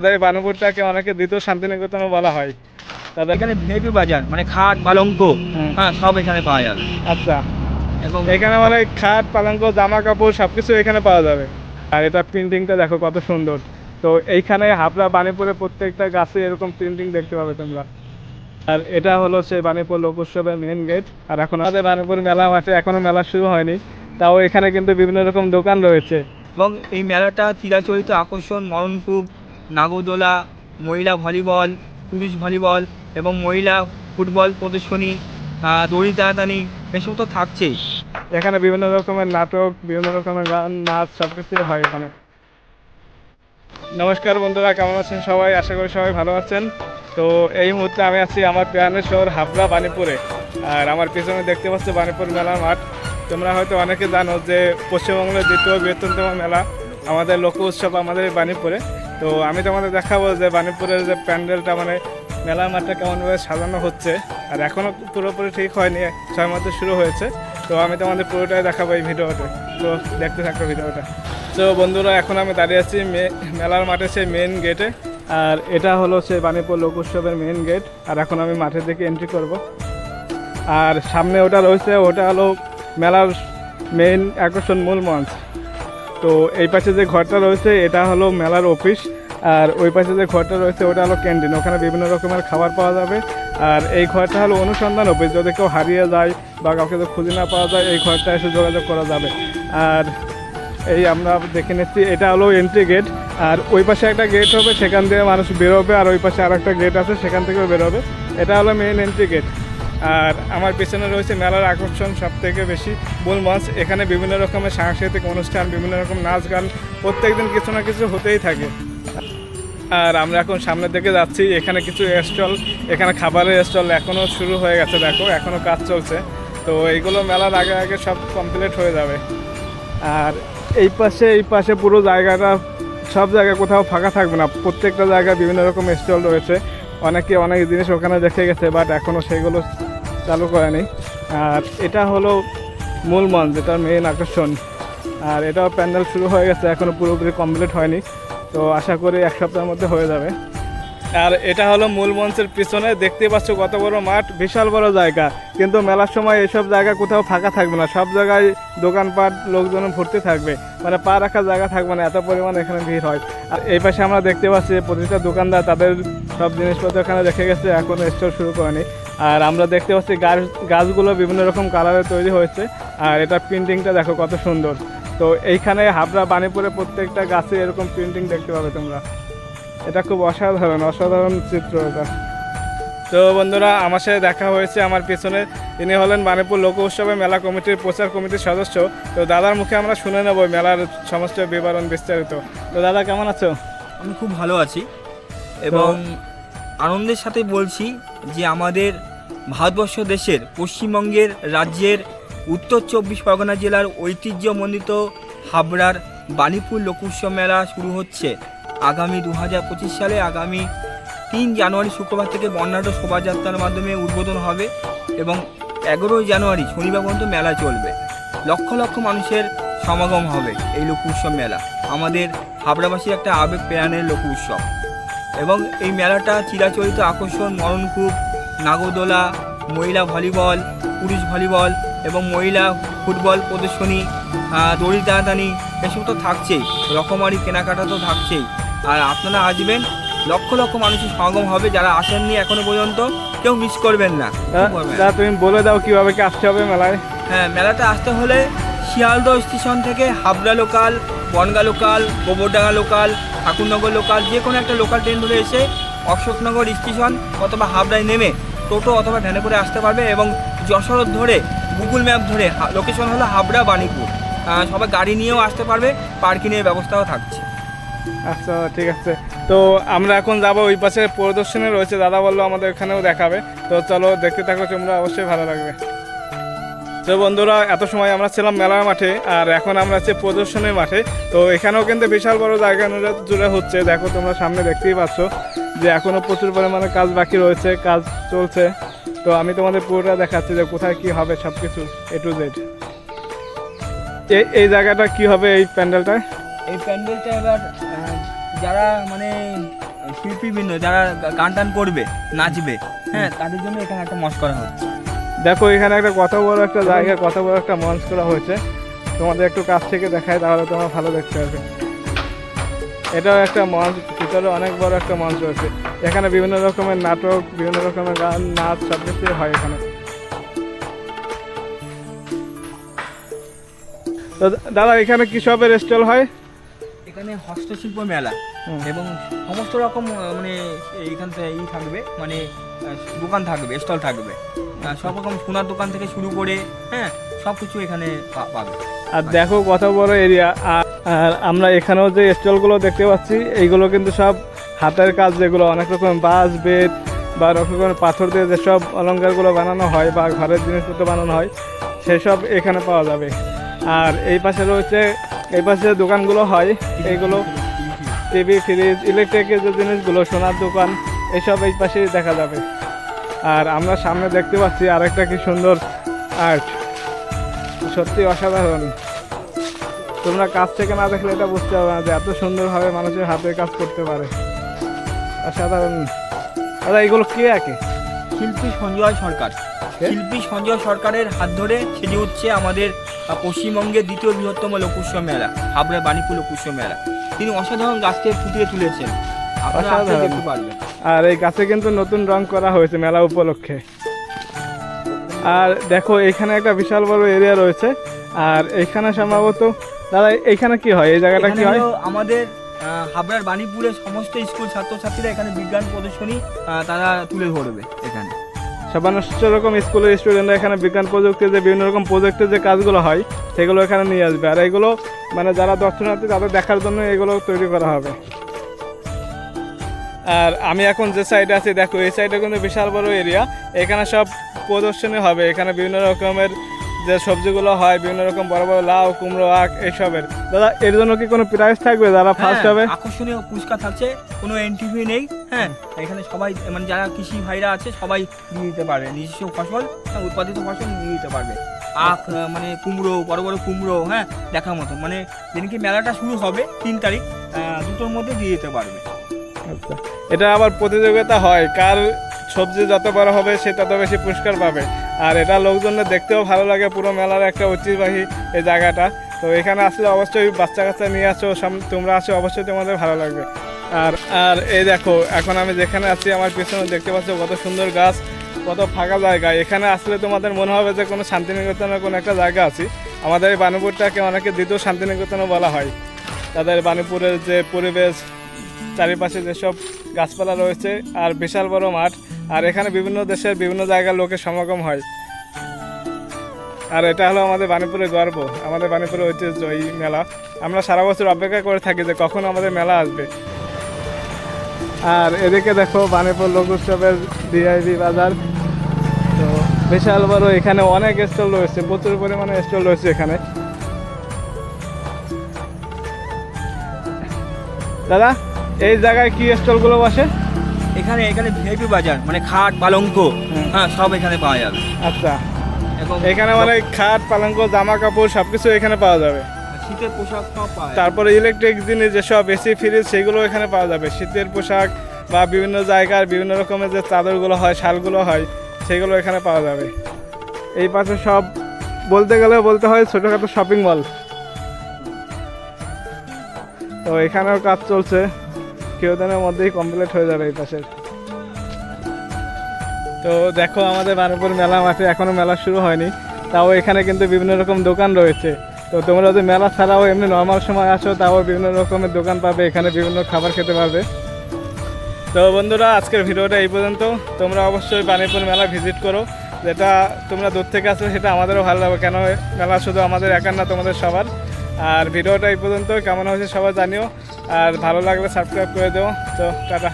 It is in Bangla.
এই বানুপুরটাকে অনেকে দ্বিতীয় শান্তিনিকেতন বলা হয়। তাদের এখানে ভিআইপি বাজার মানে খাট পালঙ্ক হ্যাঁ সব এখানে পাওয়া যাবে। আচ্ছা। এবং এখানে মানে খাট পালঙ্ক জামা কাপড় সবকিছু এখানে পাওয়া যাবে। আর এটা প্রিন্টিংটা দেখো কত সুন্দর। তো এইখানে হাবড়া বানিপুরে প্রত্যেকটা গাছে এরকম প্রিন্টিং দেখতে পাবে তোমরা। আর এটা হলো সেই বানিপুর লোক উৎসবের মেন গেট আর এখন আমাদের বানিপুর মেলা মাঠে এখনও মেলা শুরু হয়নি। তাও এখানে কিন্তু বিভিন্ন রকম দোকান রয়েছে। এবং এই মেলাটা চিরাচরিত আকর্ষণ মরণকূপ নাগরদোলা, মহিলা ভলিবল, পুরুষ ভলিবল এবং মহিলা ফুটবল প্রদর্শনী দড়ি টানাটানি এসব তো থাকছেই। এখানে বিভিন্ন রকমের নাটক, বিভিন্ন রকমের গান, নাচ সব কিছুই হয় এখানে। নমস্কার বন্ধুরা, কেমন আছেন সবাই? আশা করি সবাই ভালো আছেন। তো এই মুহূর্তে আমি আছি আমার প্রাণের শহর হাবড়া বানিপুরে আর আমার পিছনে দেখতে পাচ্ছ বানিপুর মেলার মাঠ। তোমরা হয়তো অনেকে জানো যে পশ্চিমবঙ্গের দ্বিতীয় বৃহত্তম মেলা আমাদের লোক উৎসব আমাদের বানিপুরে তো আমি তোমাদের দেখাবো যে বানিপুরের যে প্যান্ডেলটা মানে মেলার মাঠটা কেমনভাবে সাজানো হচ্ছে। আর এখনও পুরোপুরি ঠিক হয়নি, ছয় মাত্র শুরু হয়েছে। তো আমি তোমাদের পুরোটাই দেখাবো এই ভিডিওতে। তো দেখতে থাকো ভিডিওটা। তো বন্ধুরা, এখন আমি দাঁড়িয়ে আছি মেলার মাঠে সেই মেন গেটে আর এটা হলো সেই বানিপুর লোক উৎসবের মেন গেট আর এখন আমি মাঠের দিকে এন্ট্রি করব। আর সামনে ওটা রয়েছে, ওটা হলো মেলার মেন আকর্ষণ মূল মঞ্চ। তো এই পাশে যে ঘরটা রয়েছে, এটা হলো মেলার অফিস। আর ওই পাশে যে ঘরটা রয়েছে, ওটা হলো ক্যান্টিন। ওখানে বিভিন্ন রকমের খাবার পাওয়া যাবে। আর এই ঘরটা হলো অনুসন্ধান অফিস। যদি কেউ হারিয়ে যায় বা কাউকে যদি খুঁজে না পাওয়া যায়, এই ঘরটা এসে যোগাযোগ করা যাবে। আর এই আমরা দেখে নিচ্ছি, এটা হলো এন্ট্রি গেট আর ওই পাশে একটা গেট হবে, সেখান দিয়ে মানুষ বেরোবে। আর ওই পাশে আর একটা গেট আছে, সেখান থেকেও বেরোবে। এটা হলো মেন এন্ট্রি গেট আর আমার পেছনে রয়েছে মেলার আকর্ষণ সব থেকে বেশি। মূল মঞ্চ, এখানে বিভিন্ন রকমের সাংস্কৃতিক অনুষ্ঠান, বিভিন্ন রকম নাচ গান প্রত্যেক দিন কিছু না কিছু হতেই থাকে। আর আমরা এখন সামনের দিকে যাচ্ছি, এখানে কিছু স্টল, এখানে খাবারের স্টল এখনও শুরু হয়ে গেছে, দেখো এখনও কাজ চলছে। তো এইগুলো মেলার আগে আগে সব কমপ্লিট হয়ে যাবে। আর এই পাশে এই পাশে পুরো জায়গাটা, সব জায়গায় কোথাও ফাঁকা থাকবে না, প্রত্যেকটা জায়গায় বিভিন্ন রকম স্টল রয়েছে। অনেকে অনেক জিনিস ওখানে দেখে গেছে বাট এখনও সেগুলো চালু করেনি। আর এটা হলো মূল মঞ্চ যেটা মেন আকর্ষণ। আর এটাও প্যান্ডেল শুরু হয়ে গেছে এখনও পুরোপুরি কমপ্লিট হয়নি। তো আশা করি এক সপ্তাহের মধ্যে হয়ে যাবে। আর এটা হলো মূল মঞ্চের পিছনে দেখতে পাচ্ছ কত বড় মাঠ, বিশাল বড় জায়গা। কিন্তু মেলার সময় এসব জায়গা কোথাও ফাঁকা থাকবে না, সব জায়গায় দোকানপাট, লোকজন ভর্তি থাকবে। মানে পা রাখার জায়গা থাকবে না, এত পরিমাণ এখানে ভিড় হয়। আর এই পাশে আমরা দেখতে পাচ্ছি প্রতিটা দোকানদার তাদের সব জিনিসপত্র এখানে রেখে গেছে, এখন স্টোর শুরু করেনি। আর আমরা দেখতে পাচ্ছি গাছ গাছগুলো বিভিন্ন রকম কালারে তৈরি হয়েছে। আর এটা প্রিন্টিংটা দেখো কত সুন্দর। তো এইখানে হাবড়া বানিপুরে প্রত্যেকটা গাছে এরকম প্রিন্টিং দেখতে পাবে তোমরা। এটা খুব অসাধারণ অসাধারণ চিত্র এটা। তো বন্ধুরা আমার সাথে দেখা হয়েছে আমার পেছনে। তিনি হলেন বানিপুর লোক উৎসবে মেলা কমিটির প্রচার কমিটির সদস্য। তো দাদার মুখে আমরা শুনে নেব মেলার সমস্ত বিবরণ বিস্তারিত। তো দাদা কেমন আছো? আমি খুব ভালো আছি। এবং আনন্দের সাথে বলছি যে আমাদের ভারতবর্ষ দেশের পশ্চিমবঙ্গের রাজ্যের উত্তর চব্বিশ পরগনা জেলার ঐতিহ্যমণ্ডিত হাবড়ার বাণীপুর লোক উৎসব মেলা শুরু হচ্ছে। আগামী দু হাজার পঁচিশ সালে আগামী তিন জানুয়ারি শুক্রবার থেকে বর্ণাঢ্য শোভাযাত্রার মাধ্যমে উদ্বোধন হবে এবং এগারোই জানুয়ারি শনিবার পর্যন্ত মেলা চলবে। লক্ষ লক্ষ মানুষের সমাগম হবে এই লোক উৎসব মেলা। আমাদের হাবড়াবাসীর একটা আবেগ প্রাণের লোক উৎসব এবং এই মেলাটা চিরাচরিত আকর্ষণ মরণকূপ নাগরদোলা মহিলা ভলিবল পুরুষ ভলিবল এবং মহিলা ফুটবল প্রদর্শনী দড়ি টানাটানি এসব তো থাকছেই রকমারি কেনাকাটা তো থাকছেই। আর আপনারা আসবেন লক্ষ লক্ষ মানুষের সমাগম হবে যারা আসেননি এখনও পর্যন্ত কেউ মিস করবেন না। দাদা, তুমি বলে দাও কীভাবে কি আসতে হবে মেলায়। হ্যাঁ মেলাতে আসতে হলে শিয়ালদহ স্টেশন থেকে Habra local Bangaon local, Gobardanga local, Thakurnagar local, যে কোনো একটা লোকাল ট্রেন ধরে এসে অশোকনগর স্টেশন অথবা হাবড়ায় নেমে টোটো অথবা ভ্যানে করে আসতে পারবে এবং যশোর ধরে, গুগল ম্যাপ ধরে লোকেশন হলো হাবড়া বাণীপুর। সবাই গাড়ি নিয়েও আসতে পারবে পার্কিংয়ের ব্যবস্থাও থাকছে। আচ্ছা ঠিক আছে। তো আমরা এখন যাব ওই পাশে প্রদর্শনী রয়েছে, দাদা বলল আমাদের এখানেও দেখাবে। তো চলো দেখতে থাকো, তোমরা অবশ্যই ভালো লাগবে। তো বন্ধুরা, এত সময় আমরা ছিলাম মেলার মাঠে আর এখন আমরা আছি প্রদর্শনীর মাঠে। তো এখানেও কিন্তু বিশাল বড় জায়গা জুড়ে- হচ্ছে। দেখো তোমরা সামনে দেখতেই পাচ্ছ যে এখনও প্রচুর পরিমাণে কাজ বাকি রয়েছে, কাজ চলছে। তো আমি তোমাদের পুরোটা দেখাচ্ছি যে কোথায় কি হবে সব কিছু এ টু জেড এই এই জায়গাটা কি হবে এই প্যান্ডেলটায় এই প্যান্ডেলটা এবার যারা মানে শিল্পীবৃন্দ, যারা গান টান করবে, নাচবে হ্যাঁ তাদের জন্য এখানে একটা মঞ্চ করা হচ্ছে। দেখো এখানে একটা কত বড় একটা জায়গা কত বড় একটা মঞ্চ করা হয়েছে। তোমাদের একটু কাছ থেকে দেখায় তাহলে তোমরা ভালো দেখতে পাবে এটাও একটা মঞ্চ ভিতরে অনেক বড় একটা মঞ্চ রয়েছে এখানে বিভিন্ন রকমের নাটক বিভিন্ন রকমের গান নাচ সব কিছুই হয় এখানে। তো দাদা এখানে কি সবের স্টল হয়? এখানে হস্তশিল্প মেলা এবং সমস্ত রকম মানে এইখান থেকে ই থাকবে। মানে দোকান থাকবে, স্টল থাকবে। সব রকম সোনার দোকান থেকে শুরু করে হ্যাঁ সব কিছু এখানে পাবে। আর দেখো কত বড় এরিয়া আর আমরা এখানেও যে স্টলগুলো দেখতে পাচ্ছি, এইগুলো কিন্তু সব হাতের কাজ যেগুলো, অনেক রকম বাঁশ, বেত বা অনেক রকমের পাথর দিয়ে যেসব অলঙ্কারগুলো বানানো হয় বা ঘরের জিনিসপত্র বানানো হয়, সেসব এখানে পাওয়া যাবে। আর এই পাশে রয়েছে, এই পাশে দোকানগুলো হয়, এইগুলো টিভি, ফ্রিজ ইলেকট্রিকের যে জিনিসগুলো, সোনার দোকান এসব এই পাশে দেখা যাবে। আর আমরা সামনে দেখতে পাচ্ছি আরেকটা কি সুন্দর আর্ট সত্যি অসাধারণ। তোমরা কাজ থেকে না দেখলে এটা বুঝতে পারবে না যে এত সুন্দরভাবে মানুষের হাতের কাজ করতে পারে। অসাধারণ। দাদা এগুলো কে আঁকে শিল্পী সঞ্জয় সরকার। শিল্পী সঞ্জয় সরকারের হাত ধরে সেজে হচ্ছে আমাদের পশ্চিমবঙ্গের দ্বিতীয় বৃহত্তম লোকুৎসব মেলা হাবড়া বাণীপুর লোকুৎসব মেলা। তিনি অসাধারণ গাছকে ফুটিয়ে তুলেছেন। আপনারা দেখতে পারবেন। আর এই গাছে কিন্তু নতুন রং করা হয়েছে মেলা উপলক্ষে। আর দেখো এখানে একটা বিশাল বড় এরিয়া রয়েছে। আর এখানে সম্ভবত দাদা এখানে কি হয়? এই জায়গাটা কি হয়? আমাদের হাবড়ার বাণীপুরের সমস্ত স্কুল ছাত্রছাত্রীরা এখানে বিজ্ঞান প্রদর্শনী তারা তুলে ধরবে এখানে। সমস্ত রকম স্কুলের স্টুডেন্টরা এখানে বিজ্ঞান প্রযুক্তির যে বিভিন্ন রকম প্রজেক্টের যে কাজগুলো হয় সেগুলো এখানে নিয়ে আসবে। আর এগুলো মানে যারা দর্শনার্থী তাদের দেখার জন্য এগুলো তৈরি করা হবে। আর আমি এখন যে সাইডে আছি দেখো এই সাইডে কিন্তু বিশাল বড় এরিয়া এখানে সব প্রদর্শনী হবে। এখানে বিভিন্ন রকমের যে সবজিগুলো হয় বিভিন্ন রকম বড় বড় লাউ কুমড়ো আখ এইসবের। দাদা এর জন্য কি কোনো প্রাইস থাকবে যারা ফার্স্ট হ্যাঁ, হবে? আকর্ষণীয় পুরস্কার থাকছে। কোনো এনটিভি নেই হ্যাঁ? এখানে সবাই মানে যারা কৃষি ভাইরা আছে সবাই দিয়ে দিতে পারবে নিজস্ব ফসল হ্যাঁ, উৎপাদিত ফসল দিয়ে দিতে পারবে। আখ মানে কুমড়ো বড় বড় কুমড়ো হ্যাঁ দেখার মতো। মানে যেদিনকে মেলাটা শুরু হবে তিন তারিখ দুটোর মধ্যে দিয়ে দিতে পারবে। আচ্ছা। এটা আবার প্রতিযোগিতা হয়, কার সবজি যত বড় হবে সে তত বেশি পুরস্কার পাবে। আর এটা লোকজনের দেখতেও ভালো লাগে, পুরো মেলার একটা ঐতিহ্যবাহী এই জায়গাটা। তো এখানে আসলে অবশ্যই বাচ্চা কাচ্চা নিয়ে আসো তোমরা আসো, অবশ্যই তোমাদের ভালো লাগবে। আর আর এই দেখো, এখন আমি যেখানে আছি, আমার পিছনে দেখতে পাচ্ছ কত সুন্দর গাছ, কত ফাঁকা জায়গা। এখানে আসলে তোমাদের মনে হবে যে কোনো শান্তিনিকেতনের কোনো একটা জায়গা আছে। আমাদের এই বানুপুরটাকে অনেকে দ্বিতীয় শান্তিনিকেতনও বলা হয়। তাদের বানুপুরের যে পরিবেশ চারিপাশে যেসব গাছপালা রয়েছে আর বিশাল বড় মাঠ, আর এখানে বিভিন্ন দেশের বিভিন্ন জায়গার লোকের সমাগম হয়। আর এটা হলো আমাদের বাণীপুরের গর্ব, আমাদের বাণীপুরের ঐতিহ্য এই মেলা। আমরা সারা বছর অপেক্ষা করে থাকি যে কখন আমাদের মেলা আসবে। আর এদিকে দেখো বাণীপুর লোক উৎসবের ডিআইবি বাজার। তো বিশাল বড় এখানে অনেক স্টল রয়েছে, প্রচুর পরিমাণে স্টল রয়েছে এখানে। দাদা? এই জায়গায় কি স্টলগুলো বসে? এখানে এখানে ভিআইপি বাজার মানে খাট পালঙ্ক হ্যাঁ সব এখানে পাওয়া যাবে। আচ্ছা। এখানে মানে খাট পালঙ্ক জামা কাপড় সবকিছু এখানে পাওয়া যাবে? শীতের পোশাক তারপরে ইলেকট্রিক জিনিস যেসব এসি ফ্রিজ সেগুলো এখানে পাওয়া যাবে। শীতের পোশাক বা বিভিন্ন জায়গার বিভিন্ন রকমের যে চাদরগুলো হয় শালগুলো হয় সেগুলো এখানে পাওয়া যাবে। এই পাশে সব বলতে গেলে বলতে হয় ছোটোখাটো শপিং মল তো এখানেও কাজ চলছে। কেউ দিনের মধ্যেই কমপ্লিট হয়ে যাবে এই পাশের তো দেখো আমাদের বারুপুর মেলা মাঠে এখনও মেলা শুরু হয়নি। তাও এখানে কিন্তু বিভিন্ন রকম দোকান রয়েছে। তো তোমরা যদি মেলা ছাড়াও এমনি নর্মাল সময় আসো, তাও বিভিন্ন রকমের দোকান পাবে, এখানে বিভিন্ন খাবার খেতে পারবে। তো বন্ধুরা, আজকের ভিডিওটা এই পর্যন্ত। তোমরা অবশ্যই বানিপুর মেলা ভিজিট করো। যেটা তোমরা দূর থেকে আসলে সেটা আমাদেরও ভালো লাগবে। কেন মেলা শুধু আমাদের একার না, তোমাদের সবার। আর ভিডিওটা এই পর্যন্ত কেমন হয়েছে সবাই জানিও। আর ভালো লাগলে সাবস্ক্রাইব করে দেবো। তো টাটা।